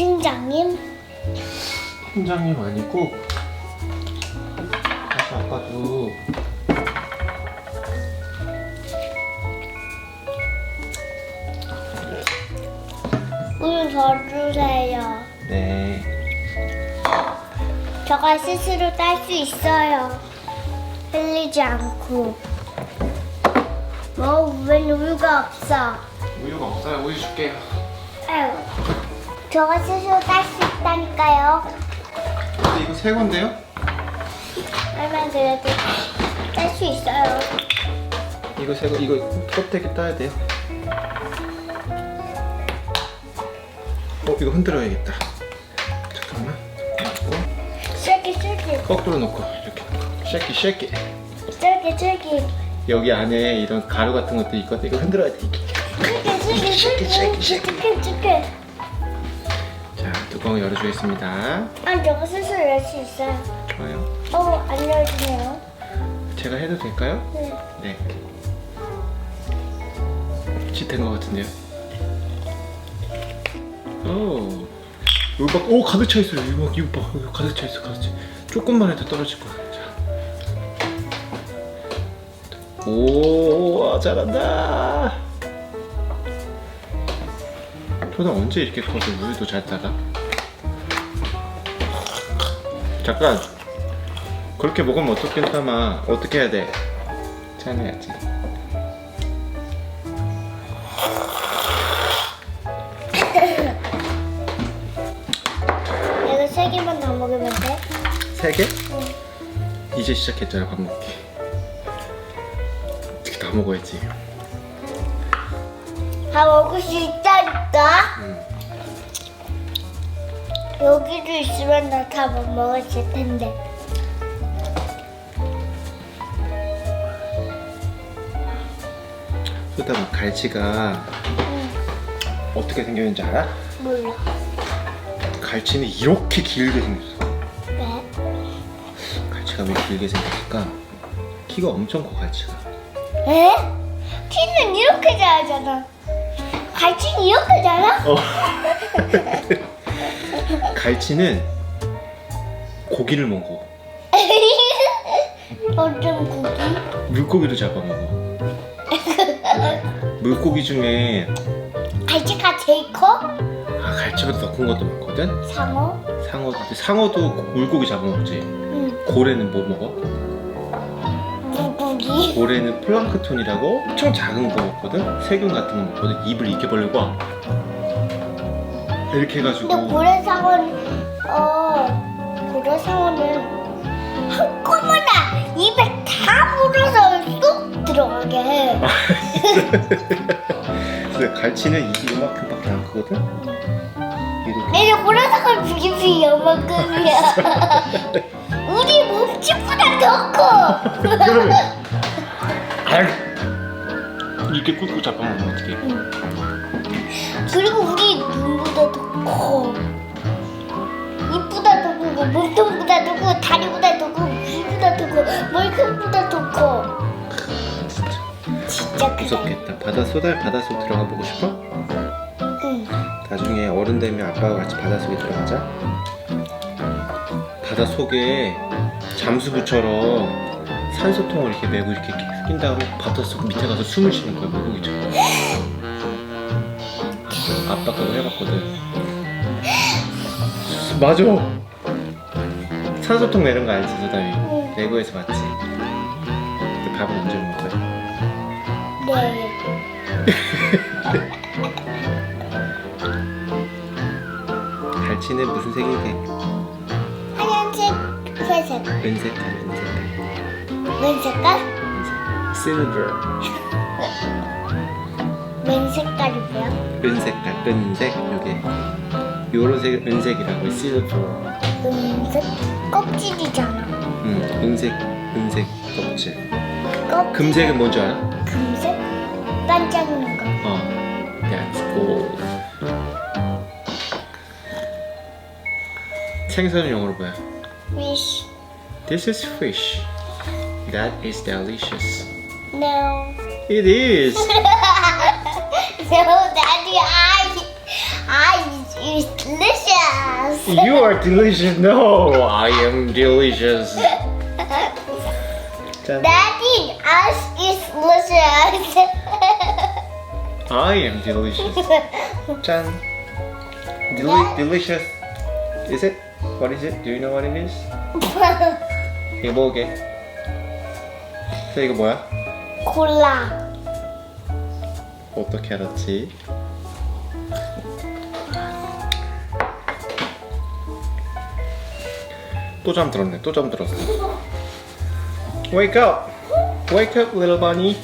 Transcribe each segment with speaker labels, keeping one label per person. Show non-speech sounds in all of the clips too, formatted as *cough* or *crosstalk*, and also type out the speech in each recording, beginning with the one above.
Speaker 1: 팀장님?
Speaker 2: 팀장님 아니고 사실 아빠도
Speaker 1: 우유 더 주세요.
Speaker 2: 네
Speaker 1: 저가 스스로 딸 수 있어요. 흘리지 않고. 뭐, 웬 우유가 없어?
Speaker 2: 우유가 없어요 우유 줄게요
Speaker 1: 아유. 저가 스스로 딸 수 있다니까요.
Speaker 2: 근데 이거 새 건데요?
Speaker 1: 하면 그래도 딸 수 있어요.
Speaker 2: 이거 새 거 이거 껍데기 따야 돼요. 어 이거 흔들어야겠다. 잠깐만. 놓고
Speaker 1: 쉐키, 쉐키,
Speaker 2: 거꾸로 놓고 이렇게. 쉐키 쉐키
Speaker 1: 쉐키, 쉐키.
Speaker 2: 여기 안에 이런 가루 같은 것도 있거든. 이거 흔들어야 돼.
Speaker 1: 쉐키, 쉐키, 쉐키, 쉐키.
Speaker 2: 자 뚜껑 열어주겠습니다
Speaker 1: 아, 저거 스스로 낼 수 있어요.
Speaker 2: 좋아요
Speaker 1: 어, 안 열리네요.
Speaker 2: 제가 해도 될까요?
Speaker 1: 네.
Speaker 2: 네. 시된 것 같은데요. 오. 이거 봐. 오 가득 차 있어요. 이거 봐. 이거 봐. 이거 가득 차 있어. 가득 차. 조금만 해도 떨어질 거야. 자. 오, 와, 잘한다. 초등 언제 이렇게 커서 우유도 잘 따라? 잠깐. 그렇게 먹으면 어떻겠다마 어떻게 해야 돼? 짜내야지 *laughs*
Speaker 1: 이거 세 개만 더 먹으면 돼?
Speaker 2: 세 개? 이제 시작했잖아 밥 먹기 어떻게 다 먹어야지
Speaker 1: 다 먹을 수 있다니까?
Speaker 2: 응.
Speaker 1: 여기도 있으면 나 다 못 먹었을 텐데.
Speaker 2: 소다마 갈치가
Speaker 1: 응,
Speaker 2: 어떻게 생겼는지 알아?
Speaker 1: 몰라.
Speaker 2: 갈치는 이렇게 길게 생겼어
Speaker 1: 왜?
Speaker 2: 갈치가 왜 길게 생겼을까? 키가 엄청 커 갈치가
Speaker 1: 에? 키는 이렇게 자라잖아. 갈치는 이렇게 자라?
Speaker 2: 어. *laughs* 갈치는 고기를 먹어 *laughs*
Speaker 1: 어떤 고기?
Speaker 2: 물고기도 잡아먹어 물고기 중에
Speaker 1: 갈치가 제일 커?
Speaker 2: 아 갈치보다 더 큰 것도 많거든
Speaker 1: 상어?
Speaker 2: 상어도 상어도 물고기 잡아먹지
Speaker 1: 응.
Speaker 2: 고래는 뭐 먹어?
Speaker 1: 물고기?
Speaker 2: 고래는 플랑크톤이라고 엄청 작은 거 먹거든 세균 같은 거 먹거든 입을 와. 이렇게 해가지고
Speaker 1: 근데 고래상어는 어 고래상어는 한꺼번에 입에 다 물어서 쏙 들어가게 해. *laughs*
Speaker 2: 근데 갈치는 입이 요만큼밖에 안 크거든 이렇게
Speaker 1: 내가 고래상어 입이 요만큼이야. *laughs* 우리 몸집보다 더 커.
Speaker 2: 그러면 *laughs* 아유 이렇게 꾹꾹 잡아먹으면 어떡해
Speaker 1: 그리고 우리 눈보다 더 커. 입보다 더 크고 몸통보다 더 크고 다리보다 더 크고 귀보다 더 크고 머리카락보다 더 커.
Speaker 2: 진짜
Speaker 1: 크다.
Speaker 2: 무섭겠다 바다 소달 바닷속 들어가 보고 싶어?
Speaker 1: 응.
Speaker 2: 나중에 어른 되면 아빠와 같이 바닷속에 들어가자 바닷속에 잠수부처럼 산소통을 이렇게 메고 이렇게 낀 다음에 바닷속 밑에 가서 숨을 쉬는 거야 물고기처럼 아빠가 그거 해봤거든 맞아 산소통 내는 거 알지 소담이
Speaker 1: 응.
Speaker 2: 레고에서 봤지 근데 밥은 언제 먹어요?
Speaker 1: 네.
Speaker 2: 갈치는 무슨 색인데?
Speaker 1: 하얀색, 회색.
Speaker 2: 은색깔 은색깔
Speaker 1: 웬 색깔?
Speaker 2: silver
Speaker 1: 웬 색깔이 뭐야?
Speaker 2: 은색깔 은색 요게 요런 색 은색이라고 silver
Speaker 1: 은색? 껍질이잖아.
Speaker 2: 응 은색 은색 껍질
Speaker 1: 껍
Speaker 2: 금색은 뭔지 알아?
Speaker 1: 금색? 반짝이는 거.
Speaker 2: 어 that's gold 생선은 영어로 뭐야?
Speaker 1: Fish.
Speaker 2: This is fish That is delicious
Speaker 1: No.
Speaker 2: It is *laughs*
Speaker 1: no, Daddy, I, I, it's delicious. delicious.
Speaker 2: You are delicious. No, I am delicious. *laughs* 짠.
Speaker 1: Daddy, us is delicious.
Speaker 2: I am delicious. 짠. Deli- delicious. Is it? What is it? Do you know what it is? *laughs* 이거 먹을게. 자, 이거 뭐야?
Speaker 1: 콜라.
Speaker 2: 어떻게 알았지? 또 잠들었네. 또 잠들었어. Wake up! Wake up, little bunny.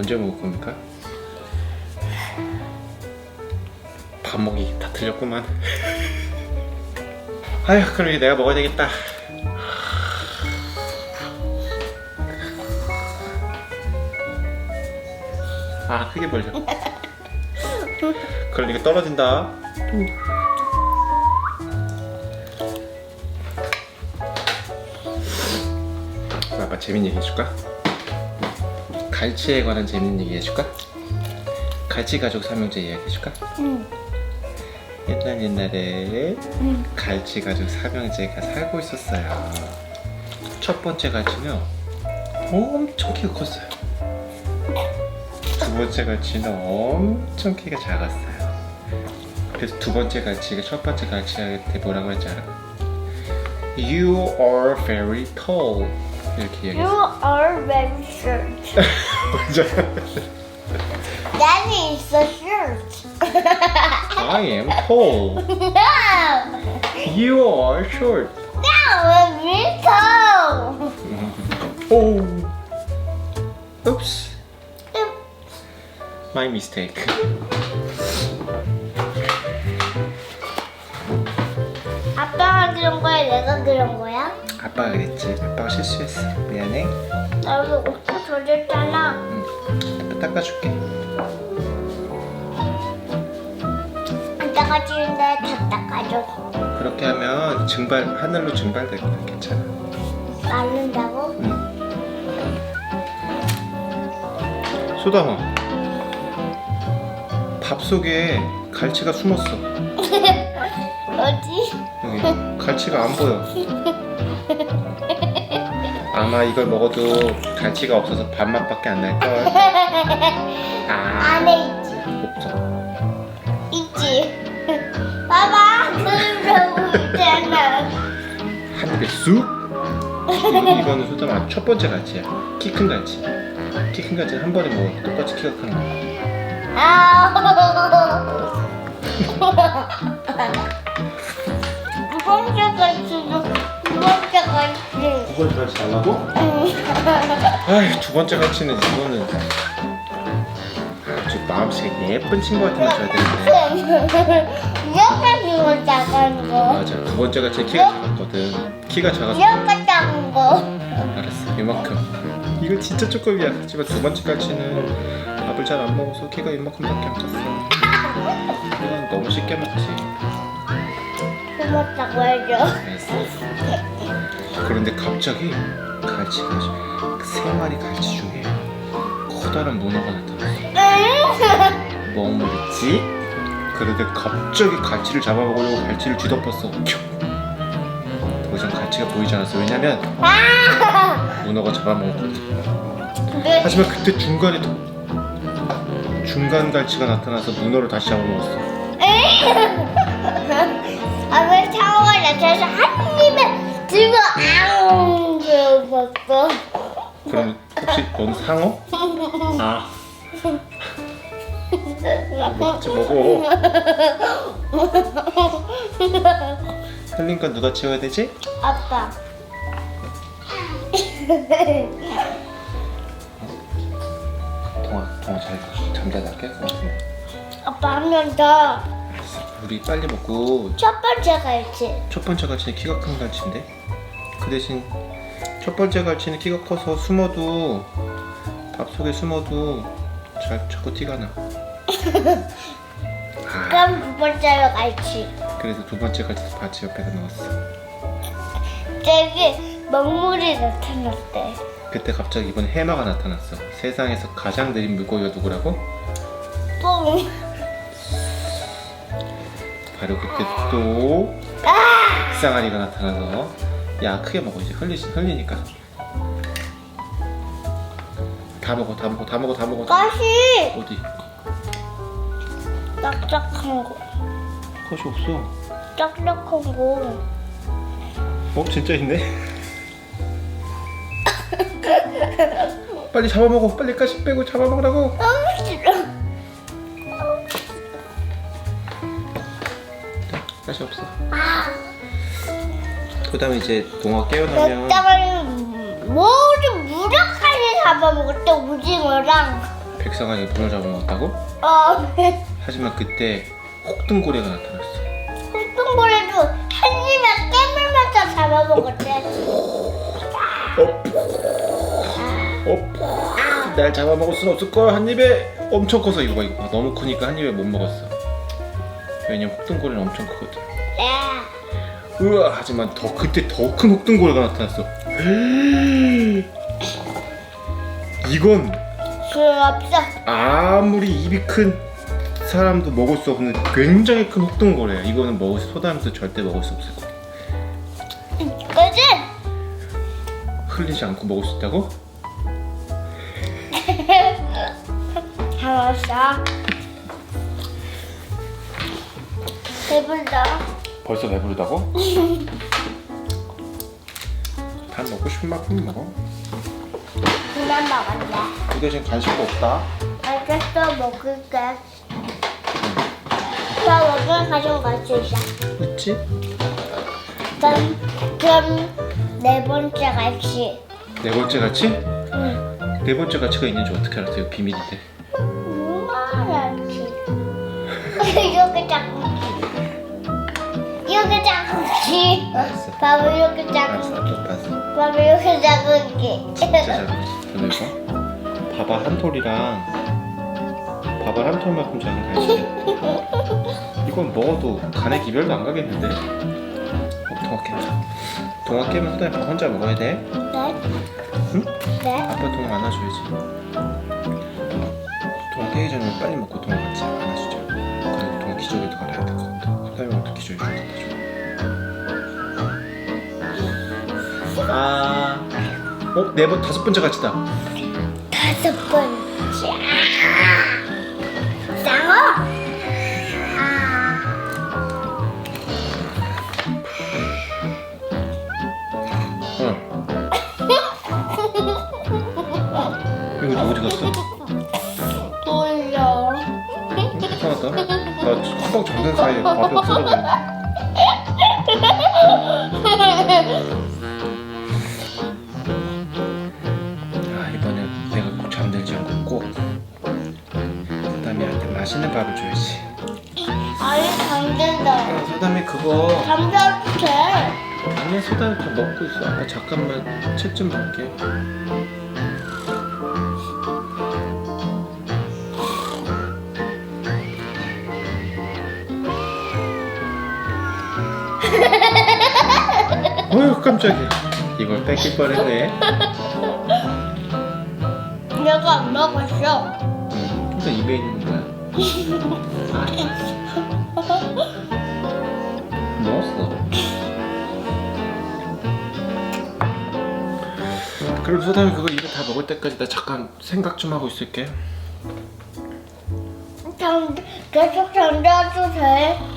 Speaker 2: 언제 먹을 겁니까? 밥 먹이 다 틀렸구만. *laughs* 아휴, 그럼 이제 내가 먹어야 되겠다. 아, 크게 벌려. 그러니까 떨어진다. 아빠 재밌는 얘기 해줄까? 갈치에 관한 재밌는 얘기 해줄까? 갈치 가족 삼형제 이야기 해줄까?
Speaker 1: 응.
Speaker 2: 옛날 옛날에
Speaker 1: 응.
Speaker 2: 갈치 가족 삼형제가 살고 있었어요. 첫 번째 갈치는 엄청 키가 컸어요. 두 번째 갈치는 엄청 키가 작았어요. 그래서 두 번째 갈치가 첫 번째 갈치한테 뭐라고 했지 알아? You are very tall. 이렇게
Speaker 1: You
Speaker 2: 얘기했어.
Speaker 1: are very short.
Speaker 2: 맞아요.
Speaker 1: Daddy is a shirt.
Speaker 2: I am tall. *laughs*
Speaker 1: no.
Speaker 2: You are short.
Speaker 1: No, I'm very tall. *laughs*
Speaker 2: Oh. Oops. My mistake.
Speaker 1: 아빠가 그런 거야? 내가 그런 거야?
Speaker 2: 아빠가 그랬지. 아빠가 실수했어. 미안해.
Speaker 1: 나 여기 옷도 젖었잖아.
Speaker 2: 아빠 닦아줄게.
Speaker 1: 이따가 지는데 다 닦아줘.
Speaker 2: 그렇게 하면 증발 하늘로 증발될 거야. 괜찮아.
Speaker 1: 말른다고?
Speaker 2: 응. 소다마. 밥 속에 갈치가 숨었어. *laughs*
Speaker 1: 어디?
Speaker 2: 여기 갈치가 안 보여. *laughs* 아마 이걸 먹어도 갈치가 없어서 밥맛밖에 안 날 걸. *laughs* 아,
Speaker 1: 안에 있지.
Speaker 2: 없어.
Speaker 1: 있지. *laughs* 봐봐. 그러고 있잖아.
Speaker 2: 한 입에 쑥. 이거- 이거는 소다마 첫 번째 갈치야. 키 큰 갈치. 키 큰 갈치는 한 번에 먹어. 똑같이 키가 큰 거.
Speaker 1: 아우. 두 번째 갈치도 두 번째 갈치.
Speaker 2: 두 번째 갈치 달라고?
Speaker 1: 응.
Speaker 2: 아이 두 번째 갈치는 이거는 아주 마음씨가 예쁜 친구한테만 줘야 되는데
Speaker 1: 이렇게 키가 작은 거.
Speaker 2: 맞아 두 번째 갈치 키가 작았거든 키가 작아서
Speaker 1: 이렇게 작은 거.
Speaker 2: 알았어 이만큼 이거 진짜 조금이야 하지만 두 번째 갈치는 밥을 잘 안 먹어서 키가 이만큼밖에 안 컸어 이건 너무 쉽게 먹지
Speaker 1: 고맙다고 해줘.
Speaker 2: 알았어 그런데 갑자기 갈치가 그세 마리 갈치 중에 커다란 문어가 나타났어 뭐 먹지? 그런데 갑자기 갈치를 잡아먹으려고 갈치를 뒤덮었어. 큐. 더 이상 갈치가 보이지 않았어. 왜냐면
Speaker 1: 아!
Speaker 2: 문어가 잡아먹었거든.
Speaker 1: 근데
Speaker 2: 하지만 그때 중간에 또 중간 갈치가 나타나서 문어를 다시 잡아먹었어.
Speaker 1: 아왜 샤워를 나서 그러고
Speaker 2: 그럼 혹시 넌 상어? *laughs* 아. 먹지 먹어. 흘린 건 누가 치워야 되지?
Speaker 1: 아빠.
Speaker 2: 동아, 동아 잘 잠자다 깰것 같은데.
Speaker 1: 아빠 한명 더.
Speaker 2: 우리 빨리 먹고
Speaker 1: 첫 번째 갈치.
Speaker 2: 첫 번째 갈치는 키가 큰 갈치인데 그 대신 첫 번째 갈치는 키가 커서 숨어도 밥 속에 숨어도 잘 자꾸 티가 나. 아, *laughs*
Speaker 1: 그럼 두 번째로 갈치.
Speaker 2: 그래서 두 번째 갈치도 바지 옆에다 넣었어.
Speaker 1: 저기 먹물이 나타났대.
Speaker 2: 그때 갑자기 이번에 해마가 나타났어. 세상에서 가장 느린 물고기가 누구라고?
Speaker 1: 뽕.
Speaker 2: 바로 그때 또 쌍아리가 나타나서 야 크게 먹어 이제 흘리 흘리니까 다 먹어 다 먹어 다 먹어 다 먹어
Speaker 1: 가시.
Speaker 2: 어디
Speaker 1: 딱딱한 거.
Speaker 2: 컷이 없어
Speaker 1: 딱딱한 거.
Speaker 2: 어 진짜 있네 빨리 잡아먹어 빨리 가시 빼고 잡아먹으라고
Speaker 1: 아 싫어.
Speaker 2: 가시 없어
Speaker 1: 아.
Speaker 2: 그 다음에 이제 동화 깨어나면
Speaker 1: 그다음에 모두 무력하게 잡아먹었대 오징어랑.
Speaker 2: 백상아리가 문을 잡아먹었다고?
Speaker 1: 어.
Speaker 2: 하지만 그때 혹등고래가 나타났어
Speaker 1: 흑동고래도 한 입에 깨물면서 잡아먹었대.
Speaker 2: 어, 날 잡아먹을 순 없을 거야 한 입에 엄청 커서 이거 봐 이거 봐. 너무 크니까 한 입에 못 먹었어 왜냐면 혹등고래는 엄청 크거든
Speaker 1: 네.
Speaker 2: 으아 하지만 더 그때 더 큰 혹등고래가 나타났어 *gasps* 이건
Speaker 1: 그 없어.
Speaker 2: 아무리 입이 큰 사람도 먹을 수 없는 굉장히 큰 혹등고래야 이거는 먹을 수 소다하면서 절대 먹을 수 없을 거야
Speaker 1: 그지?
Speaker 2: 흘리지 않고 먹을 수 있다고? *laughs*
Speaker 1: 잘했어. 배불러.
Speaker 2: 벌써 배부르다고? *laughs* 다 먹고 싶은 만큼 먹어
Speaker 1: 그만 먹었네.
Speaker 2: 그 대신 간식도 없다
Speaker 1: 알겠어, 먹을게. 나 먹을 가지고 갈 수 있어.
Speaker 2: 있지?
Speaker 1: 그럼, 그럼 네 번째 갈치.
Speaker 2: 네 번째 가치?
Speaker 1: 응.
Speaker 2: 네 번째 가치가 있는지 어떻게 알았어요? 비밀인데
Speaker 1: 작은지.
Speaker 2: 알았어.
Speaker 1: 봐봐, 이렇게
Speaker 2: 알았어
Speaker 1: 작은지.
Speaker 2: 아빠 봤어
Speaker 1: 봐봐, 이렇게 작은지.
Speaker 2: 진짜 작은 그럼 이거 밥알 한 톨이랑 밥알 한 톨만큼 작은 간식 이건 먹어도 간에 기별도 안 가겠는데 어, 동화 깼다 동화 깨면 후다이 밥 혼자 먹어야 돼
Speaker 1: 네?
Speaker 2: 응?
Speaker 1: 네?
Speaker 2: 아빠 동화 안아줘야지 동화 깨기 전에 빨리 먹고 동화 아... 어? 네 번, 다섯 번째 가치다
Speaker 1: 다섯 번째. 쌍어?
Speaker 2: 응. 이거 어디 갔어?
Speaker 1: 몰라.
Speaker 2: 이상하다. 나 한방 잠든 사이에 밥이 없어져버렸 맛있는 밥을 줘야지.
Speaker 1: 아니, 잠든다.
Speaker 2: 아, 사담이 그거
Speaker 1: 잠자도 돼.
Speaker 2: 아니야 소담이 다 먹고 있어. 아빠 잠깐만 책 좀 볼게. *laughs* 어휴 깜짝이야. 이걸 뺏길 뻔했네.
Speaker 1: 내가 안 먹었어.
Speaker 2: 응, 혼자 입에 있는 거야. 먹었어. 그럼 소담이 그거 입에 다 먹을 때까지 나 잠깐 생각 좀 하고 있을게.
Speaker 1: 잠, 계속 잠자도 돼.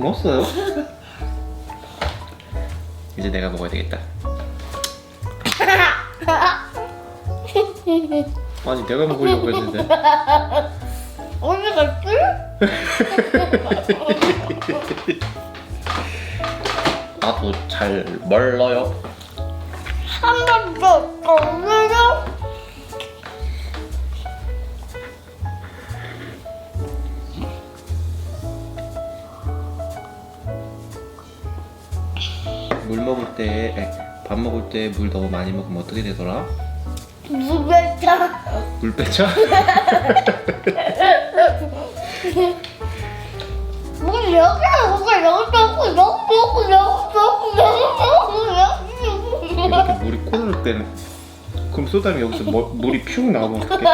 Speaker 2: 먹었어요? *laughs* 이제 내가 먹어야 되겠다. *laughs* 아니 내가 먹으려고 했는데. *laughs*
Speaker 1: 어디 갔지?
Speaker 2: 나도 잘 몰라요.
Speaker 1: 한 번 더
Speaker 2: 먹을 때 물 너무 많이 먹으면 어떻게 되더라?
Speaker 1: 무배차.
Speaker 2: 물 빼자?
Speaker 1: 뭐 여기 먹고 여기 먹고 여기 먹고 여기 먹고 여기 먹고 여기
Speaker 2: 이렇게 물이 코를 때는 그럼 쏟아면 여기서 뭐, 물이 퓨 나오면 어떡해?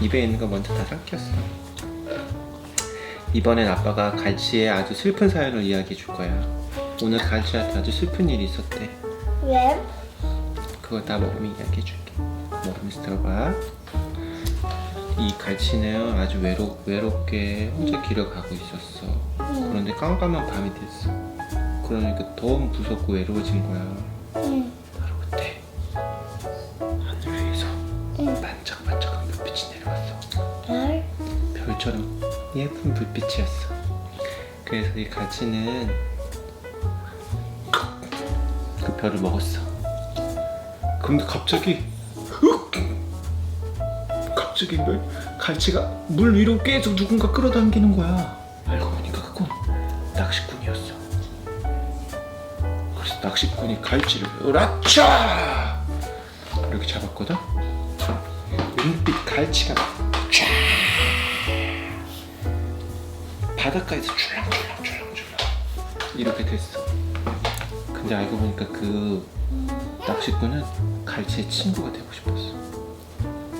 Speaker 2: 입에 있는 거 먼저 다 삼켰어 이번엔 아빠가 갈치의 아주 슬픈 사연을 이야기해 줄 거야 오늘 갈치한테 아주 슬픈 일이 있었대.
Speaker 1: 왜?
Speaker 2: 그거 다 먹으면 이야기해 줄게. 먹으면서 들어봐. 이 갈치는 아주 외로, 외롭게 혼자 길을 가고 있었어. 그런데 깜깜한 밤이 됐어. 그러니까 더 무섭고 외로워진 거야.
Speaker 1: 응.
Speaker 2: 바로 그때 하늘 위에서
Speaker 1: 응.
Speaker 2: 반짝반짝한 불빛이 내려왔어.
Speaker 1: 별?
Speaker 2: 별처럼 예쁜 불빛이었어. 그래서 이 갈치는 그 별을 먹었어. 근데 갑자기 흑! 갑자기 멸- 갈치가 물 위로 계속 누군가 끌어당기는 거야. 알고 보니까 그건 낚시꾼이었어. 그래서 낚시꾼이 갈치를 으라차! 이렇게 잡았거든? 은빛 갈치가 쫙! 바닷가에서 출렁출렁 출렁출렁 이렇게 됐어. 근데 알고 보니까 그 낚시꾼은 갈치의 친구가 되고 싶었어.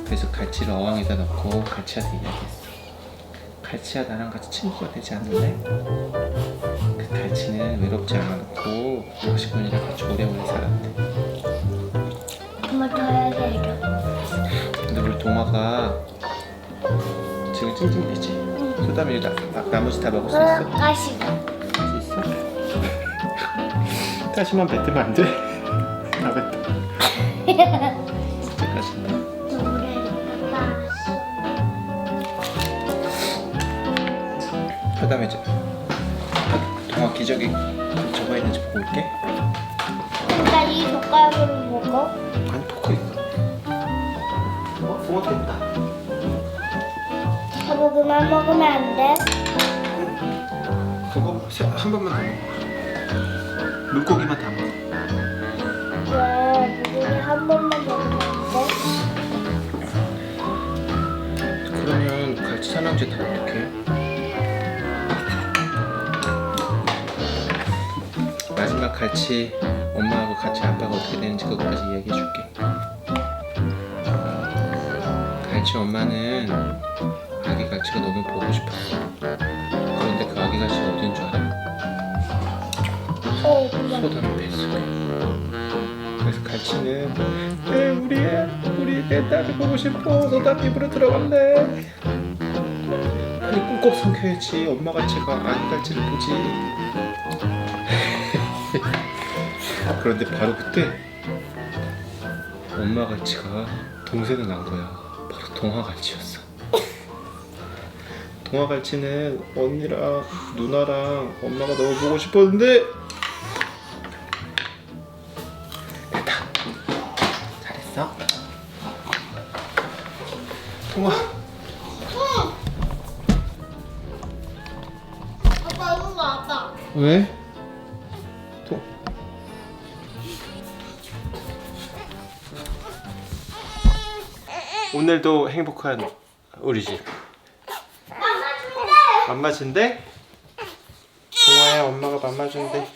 Speaker 2: 그래서 갈치를 어항에다 넣고 갈치한테 이야기했어. 갈치야 나랑 같이 친구가 되지 않을래? 그 갈치는 외롭지 않고 낚시꾼이랑 같이 오래오래 살았대.
Speaker 1: 한번 더 해야 돼.
Speaker 2: 근데 우리 동화가 지금 찡찡대지? 나, 나, 나머지 다 먹을 수 있어?
Speaker 1: 가시.
Speaker 2: 할수 있어? 다시만 뱉으면 안 돼? 다 뱉어 진짜 가시만 소담이 이제 동화 기저귀 저거 있는지 보고 올게
Speaker 1: 일단 이 젓가락으로 먹어.
Speaker 2: 아니 포크 있어 어? 동화 됐다
Speaker 1: 저거 그만 먹으면 안 돼.
Speaker 2: 그거 세- 한 번만 더 먹어 물고기만 다 먹어
Speaker 1: 왜 물고기 한 번만 먹으면?
Speaker 2: 그러면 갈치 산낙지 다 어떡해? 마지막 갈치 엄마하고 같이 아빠가 어떻게 되는지 그거까지 이야기해 줄게 갈치 엄마는 아기 갈치가 너무 보고 싶었어 그런데 그 아기 갈치가 어딘 줄 알아?
Speaker 1: 어.
Speaker 2: 소담 뱃속에 그래서 갈치는 네 우리 애 우리 내 딸을 보고 싶어. 소담 입으로 들어갈래? 아니 꿀꺽 삼켜야지. 엄마 갈치가 아기 갈치를 보지. *laughs* 그런데 바로 그때 엄마 갈치가 동생을 낳은 거야. 바로 동화 갈치였어. 동화 갈치는 언니랑 누나랑 엄마가 너무 보고 싶었는데 왜? 통. 오늘도 행복한 우리 집.
Speaker 1: 아빠 준대.
Speaker 2: 맘마 준대? 동화야 엄마가 맘마 준대.